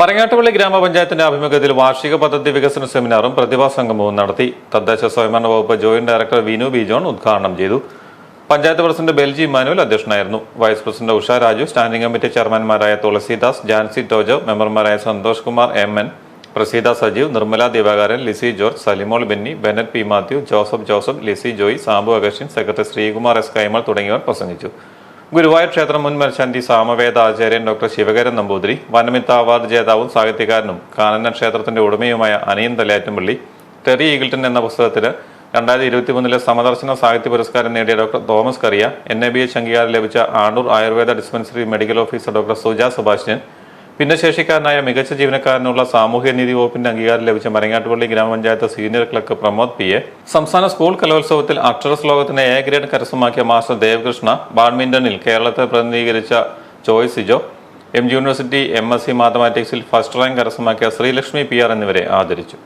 മരങ്ങാട്ടുപള്ളി ഗ്രാമപഞ്ചായത്തിന്റെ ആഭിമുഖ്യത്തിൽ വാർഷിക പദ്ധതി വികസന സെമിനാറും പ്രതിഭാ സംഗമവും നടത്തി. തദ്ദേശ സ്വയംഭരണ വകുപ്പ് joint director Vinu B John ഉദ്ഘാടനം ചെയ്തു. പഞ്ചായത്ത് പ്രസിഡന്റ് ബെൽജി മാനുവൽ അധ്യക്ഷനായിരുന്നു. Vice president Usha Raju standing committee ചെയർമാൻമാരായ Tulasidas Jancy Tojo മെമ്പർമാരായ Santhosh Kumar M N Praseetha Sajeev Nirmala Divakaran Lissy George Salimol Benny Bennet P Mathew Joseph Joseph Lissy Joy Sabu Augustine secretary Sreekumar S Kaimal തുടങ്ങിയവർ പ്രസംഗിച്ചു. ഗുരുവായൂർ ക്ഷേത്രം മുൻ മേൽശാന്തി സാമവേദ ആചാര്യൻ doctor Sivakaran Namboothiri വനമിത്ത award ജേതാവും സാഹിത്യകാരനും കാനന ക്ഷേത്രത്തിന്റെ ഉടമയുമായ അനിയൻ തലയാറ്റുംപള്ളി ടെറി ഈഗിൾട്ടൺ എന്ന പുസ്തകത്തിന് രണ്ടായിരത്തി ഇരുപത്തി മൂന്നിലെ സമദർശന സാഹിത്യ പുരസ്കാരം നേടിയ doctor Thomas Kariya N A B H അംഗീകാരം ലഭിച്ച Anoor Ayurveda dispensary medical officer doctor Suja Subhashinan ഭിന്നശേഷിക്കാരനായ മികച്ച ജീവനക്കാരനുള്ള സാമൂഹ്യനീതി വകുപ്പിന്റെ അംഗീകാരം ലഭിച്ച മരങ്ങാട്ടുപള്ളി ഗ്രാമപഞ്ചായത്ത് senior clerk Pramod P A. സംസ്ഥാന സ്കൂൾ കലോത്സവത്തിൽ അക്ഷര ശ്ലോകത്തിന് എ ഗ്രേഡ് കരസ്ഥമാക്കിയ മാസ്റ്റർ ദേവകൃഷ്ണ ബാഡ്മിന്റണിൽ കേരളത്തെ പ്രതിനിധീകരിച്ച Joy Sijo M G university M S C മാത്തമാറ്റിക്സിൽ first rank കരസ്ഥമാക്കിയ ശ്രീലക്ഷ്മി പി ആർ എന്നിവരെ ആദരിച്ചു.